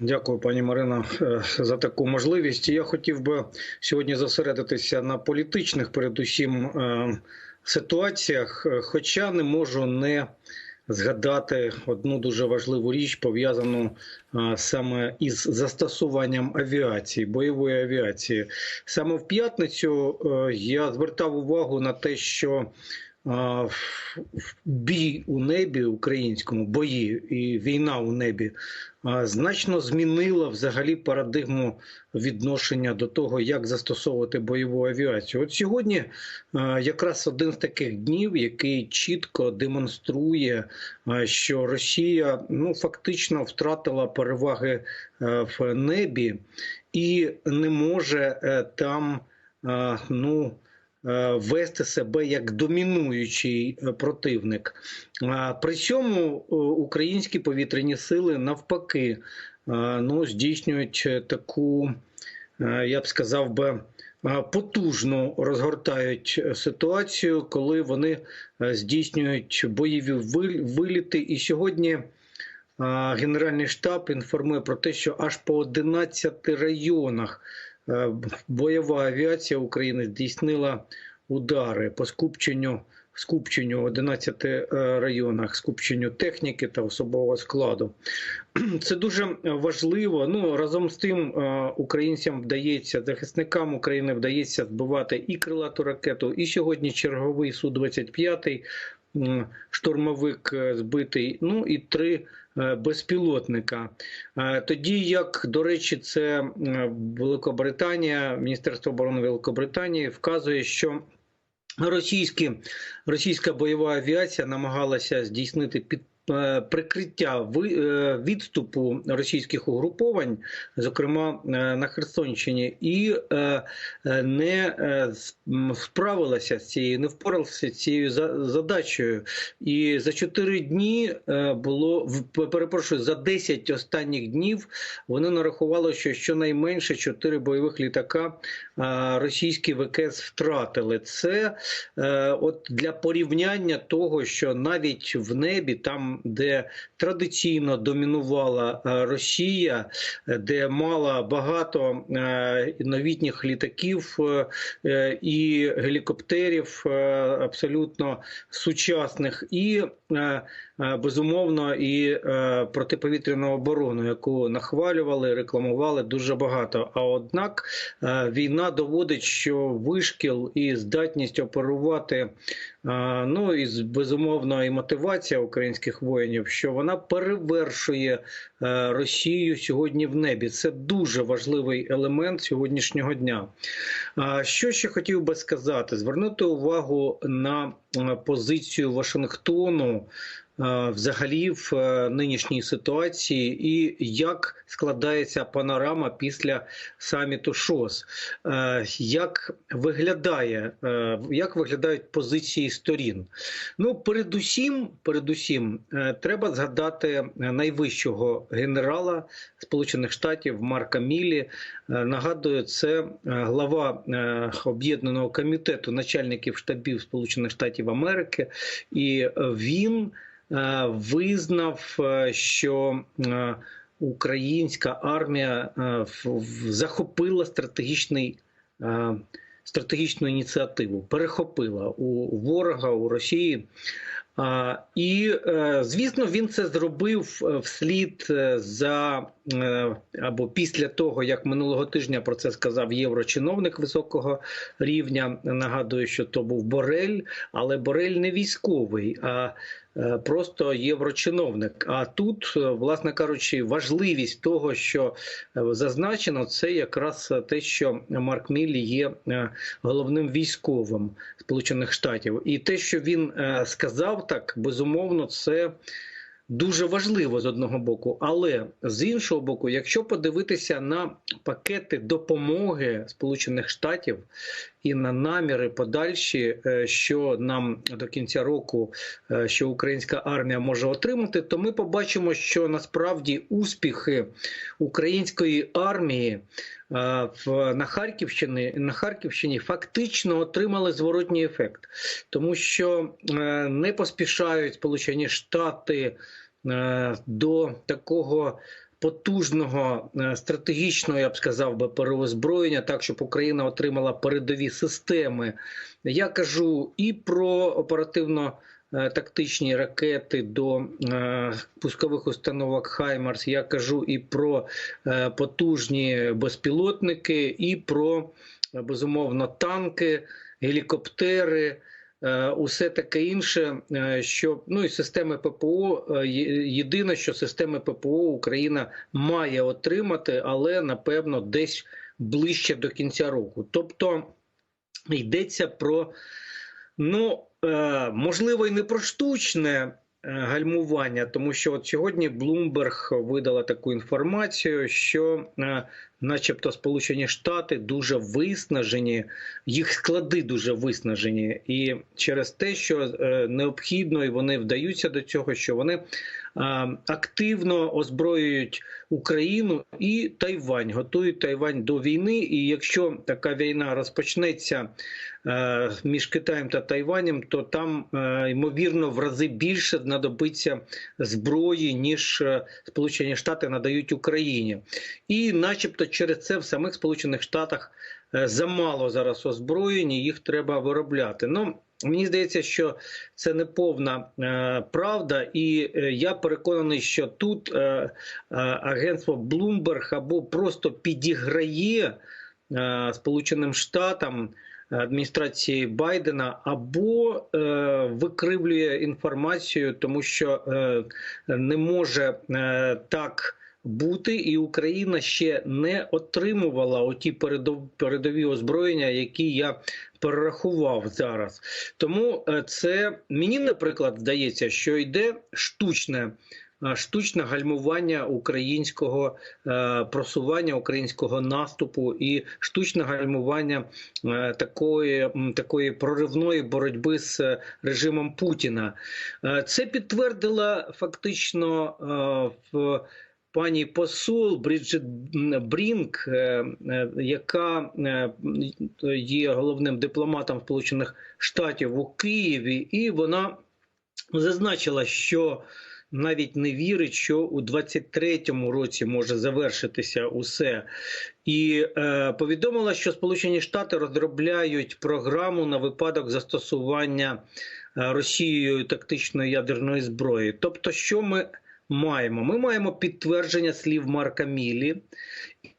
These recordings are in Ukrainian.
Дякую, пані Марина, е, за таку можливість. Я хотів би сьогодні зосередитися на політичних, передусім, е, ситуаціях, е, хоча не можу не згадати одну дуже важливу річ, пов'язану саме із застосуванням авіації, бойової авіації. Саме в п'ятницю я звертав увагу на те, що бій у небі українському бої і війна у небі значно змінила взагалі парадигму відношення до того, як застосовувати бойову авіацію. От сьогодні якраз один з таких днів, який чітко демонструє, що Росія ну фактично втратила переваги в небі і не може е, там ну. Е, вести себе як домінуючий е, противник. При цьому е, українські повітряні сили навпаки ну, здійснюють таку, я б сказав би. Потужно розгортають ситуацію, коли вони здійснюють бойові виліти. І сьогодні Генеральний штаб інформує про те, що аж по 11 районах бойова авіація України здійснила удари по скупченню скупченню 11 е, районах, скупченню техніки та особового складу. Це дуже важливо. Ну разом з тим е, українцям вдається захисникам України вдається збивати і крилату ракету, і сьогодні черговий су 25 штурмовик збитий. Ну і три Е, безпілотника. Е, тоді як, до речі, це Великобританія, Міністерство оборони Великобританії вказує, що Російські, російська бойова авіація намагалася здійснити під Е, прикриття е, відступу російських угруповань, зокрема е, на Херсонщині, і не справилася з цією, не впоралася з цією задачею. І за 4 дні було перепрошую, за 10 останніх днів вони нарахували, що щонайменше 4 бойових літака російські ВКС втратили. Це от для порівняння того, що навіть в небі там де традиційно домінувала е, Росія, де мала багато е, новітніх літаків е, і гелікоптерів абсолютно сучасних. І безумовно і протиповітряну оборону, яку нахвалювали, рекламували дуже багато. А однак війна доводить, що вишкіл і здатність оперувати, ну і безумовно і мотивація українських воїнів, що вона перевершує е, Росію сьогодні в небі. Це дуже важливий елемент сьогоднішнього дня. Що ще хотів би сказати? Звернути увагу на е, позицію Вашингтону взагалі в е, нинішній ситуації, і як складається панорама після саміту ШОС, е, як виглядає, е, як виглядають позиції сторін? Ну, передусім, передусім, треба згадати найвищого генерала Сполучених Штатів Марка Мілі. Нагадую, це глава об'єднаного комітету начальників штабів Сполучених Штатів Америки, і він. Е, визнав, е, що е, українська армія захопила стратегічний. Стратегічну ініціативу перехопила у ворога у Росії, і звісно, він це зробив вслід за або після того, як минулого тижня про це сказав єврочиновник високого рівня. Нагадую, що то був Борель, але Борель не військовий. а Е, просто єврочиновник. А тут, е, власне кажучи, важливість того, що е, зазначено, це якраз те, що Марк Міллі є головним військовим Сполучених Штатів, і те, що він сказав так, безумовно, це дуже важливо з одного боку, але з іншого боку, якщо подивитися на пакети допомоги Сполучених Штатів і на наміри подальші, е, що нам до кінця року е, що українська армія може отримати, то ми побачимо, що насправді успіхи української армії. Е, на Харківщині на Харківщині фактично отримали зворотній ефект, тому що не поспішають Сполучені Штати до такого потужного е, стратегічного, я б сказав би, переозброєння, так щоб Україна отримала передові системи. Я кажу і про оперативно. Е, тактичні ракети до е, пускових установок Хаймарс. Я кажу і про е, потужні безпілотники, і про безумовно танки, гелікоптери. Усе таке інше, що ну і системи ППО єдине, що системи ППО Україна має отримати, але напевно десь ближче до кінця року. Тобто йдеться про ну Е, можливо, і не про штучне е, гальмування, тому що от сьогодні Блумберг видала таку інформацію, що, е, начебто, Сполучені Штати дуже виснажені, їх склади дуже виснажені, і через те, що необхідно, і вони вдаються до цього, що вони активно озброюють Україну і Тайвань, готують Тайвань до війни. І якщо така війна розпочнеться Е, між Китаєм та Тайванем, то там е, ймовірно в рази більше знадобиться зброї, ніж е, Сполучені Штати надають Україні, і, начебто, через це в самих Сполучених Штатах замало зараз озброєння, їх треба виробляти. Ну Мені здається, що це не повна е, правда, і е, я переконаний, що тут е, е, агентство Bloomberg або просто підіграє е, Сполученим Штатам адміністрації Байдена або е, викривлює інформацію, тому що е, не може е, так. Бути і Україна ще не отримувала оті передові озброєння, які я перерахував зараз. Тому е, це мені, наприклад, здається, що йде штучне штучне гальмування українського е, просування українського наступу і штучне гальмування е, такої такої проривної боротьби з режимом Путіна. Е, це підтвердила фактично в. Пані посол Бріджит Брінк, яка є головним дипломатом Сполучених Штатів у Києві, і вона зазначила, що навіть не вірить, що у 23-му році може завершитися усе, і е, повідомила, що Сполучені Штати розробляють програму на випадок застосування е, Росією тактичної ядерної зброї. Тобто, що ми маємо? Ми маємо підтвердження слів Марка Мілі,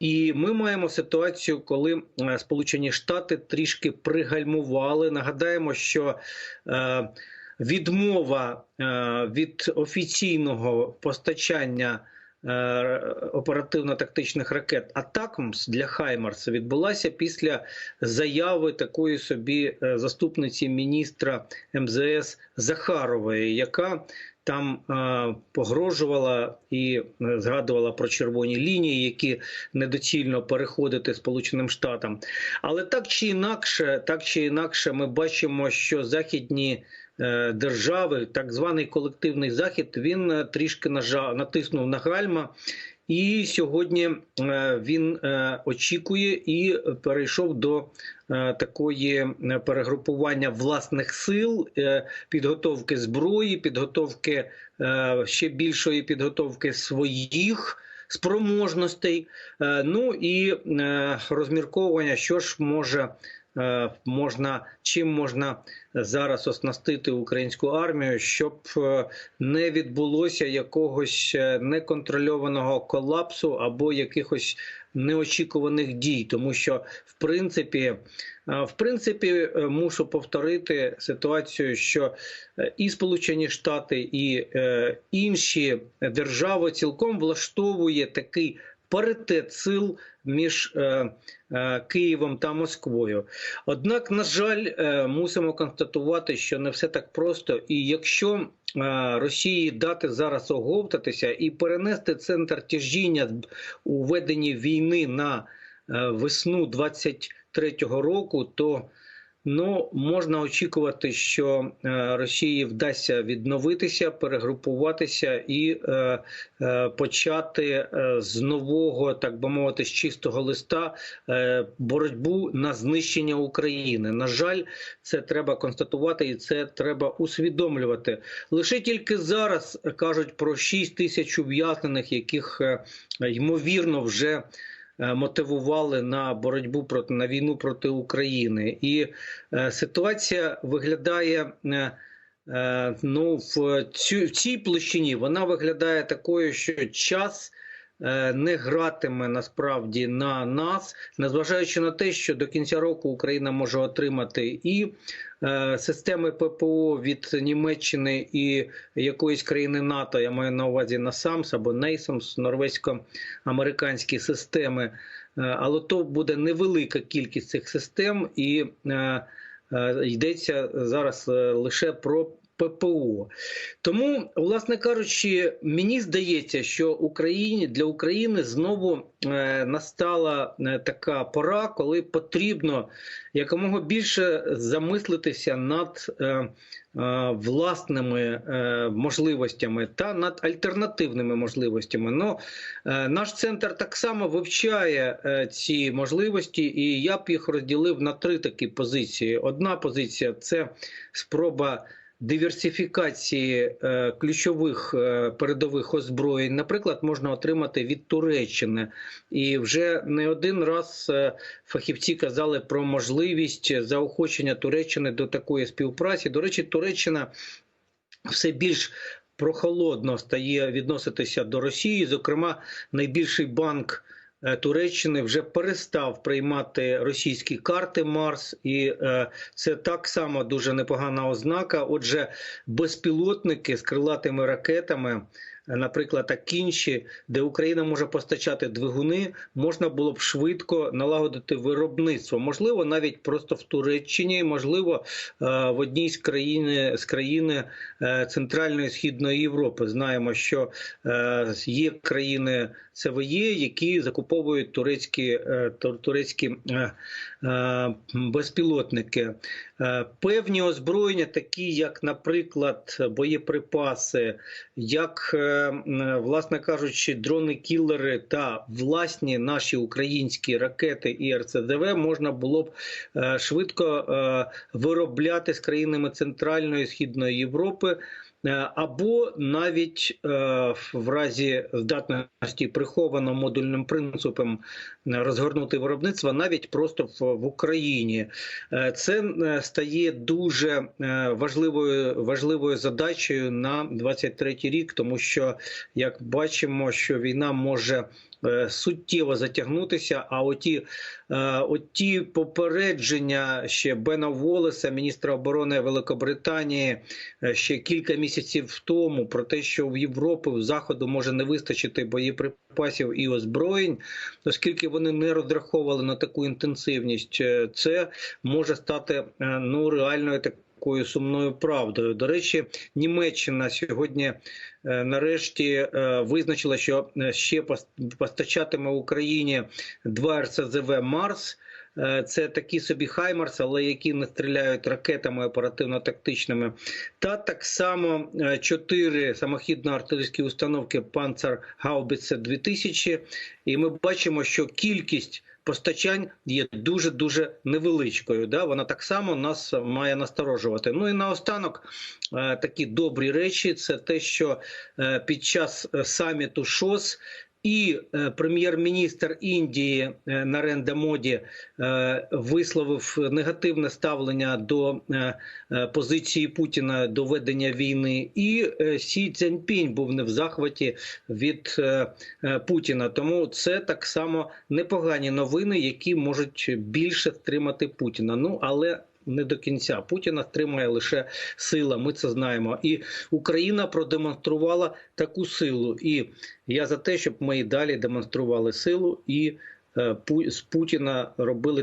і ми маємо ситуацію, коли е, Сполучені Штати трішки пригальмували. Нагадаємо, що е, відмова е, від офіційного постачання оперативно-тактичних ракет Атакмс для Хаймарса відбулася після заяви такої собі заступниці міністра МЗС Захарової, яка там погрожувала і згадувала про червоні лінії, які недоцільно переходити Сполученим Штатам. Але так чи інакше, так чи інакше, ми бачимо, що західні Е, держави, так званий колективний захід, він е, трішки нажав, натиснув на гальма. І сьогодні е, він очікує і перейшов до такої перегрупування власних сил, підготовки зброї, підготовки ще більшої підготовки своїх спроможностей. Ну і розмірковування, що ж може Е, можна чим можна зараз оснастити українську армію, щоб е, не відбулося якогось е, неконтрольованого колапсу або якихось неочікуваних дій, тому що в принципі. В принципі, мушу повторити ситуацію, що і Сполучені Штати, і інші держави цілком влаштовує такий паритет сил між е, е, Києвом та Москвою. Однак, на жаль, е, мусимо констатувати, що не все так просто, і якщо е, Росії дати зараз оговтатися і перенести центр тяжіння у веденні війни на е, весну 23-го року, то Ну, можна очікувати, що е, Росії вдасться відновитися, перегрупуватися і е, е, почати з нового, так би мовити, з чистого листа боротьбу на знищення України. На жаль, це треба констатувати і це треба усвідомлювати. Лише тільки зараз кажуть про 6 тисяч ув'язнених, яких ймовірно вже мотивували на боротьбу проти на війну проти України, і е, ситуація виглядає. е, е, Ну, в, цю, в цій площині вона виглядає такою, що час е, не гратиме насправді на нас, незважаючи на те, що до кінця року Україна може отримати і е, системи ППО від Німеччини і якоїсь країни НАТО, я маю на увазі NASAMS або NASAMS, норвезько-американські системи, Е, але то буде невелика кількість цих систем, і е, е, йдеться зараз е, лише про ППО. Тому, власне кажучи, мені здається, що Україні для України знову е, настала е, така пора, коли потрібно якомога більше замислитися над е, власними можливостями та над альтернативними можливостями. Ну, наш центр так само вивчає ці можливості, і я б їх розділив на три такі позиції. Одна позиція це спроба диверсифікації е, ключових е, передових озброєнь, наприклад, можна отримати від Туреччини. І вже не один раз е, фахівці казали про можливість заохочення Туреччини до такої співпраці. До речі, Туреччина все більш прохолодно стає відноситися до Росії. Зокрема, найбільший банк. Е, Туреччини вже перестав приймати російські карти Марс, і е, це так само дуже непогана ознака. Отже, безпілотники з крилатими ракетами, наприклад, Акінші, де Україна може постачати двигуни, можна було б швидко налагодити виробництво. Можливо, навіть просто в Туреччині, можливо, е, в одній з країн з країни е, Центральної Східної Європи. Знаємо, що е, є країни ЦВЄ, які закуповують турецькі турецькі безпілотники. Е, Певні озброєння, такі як, наприклад, боєприпаси, як, е, власне кажучи, дрони-кілери та власні наші українські ракети і РЦДВ можна було б е, швидко е, виробляти з країнами Центральної і Східної Європи. Е, Або навіть е, в разі здатності приховано модульним принципом е, розгорнути виробництво навіть просто в, Україні. Е, Це е, стає дуже е, важливою важливою задачею на 23 рік, тому що як бачимо, що війна може суттєво затягнутися. А оті, оті попередження ще Бена Волеса, міністра оборони Великобританії, ще кілька місяців тому про те, що в Європі в заходу може не вистачити боєприпасів і озброєнь, оскільки вони не розраховували на таку інтенсивність, е, це може стати е, ну реальною такою такою сумною правдою. До речі, Німеччина сьогодні е, нарешті визначила, що ще пос- постачатиме Україні два РСЗВ Марс. Е, Це такі собі Хаймарс, але які не стріляють ракетами оперативно-тактичними. Та так само е, чотири самохідно-артилерійські установки Panzer Haubitze 2000. І ми бачимо, що кількість постачань є дуже дуже невеличкою. Да? Вона так само нас має насторожувати. Ну і наостанок е, такі добрі речі: це те, що під час саміту ШОС. І е, прем'єр-міністр Індії е, Наренда Моді е, висловив негативне ставлення до позиції Путіна до ведення війни, і Сі Цзіньпінь був не в захваті від Путіна. Тому це так само непогані новини, які можуть більше стримати Путіна. Ну але не до кінця Путіна тримає лише сила. Ми це знаємо. І Україна продемонструвала таку силу. І я за те, щоб ми і далі демонстрували силу і е, з Путіна робили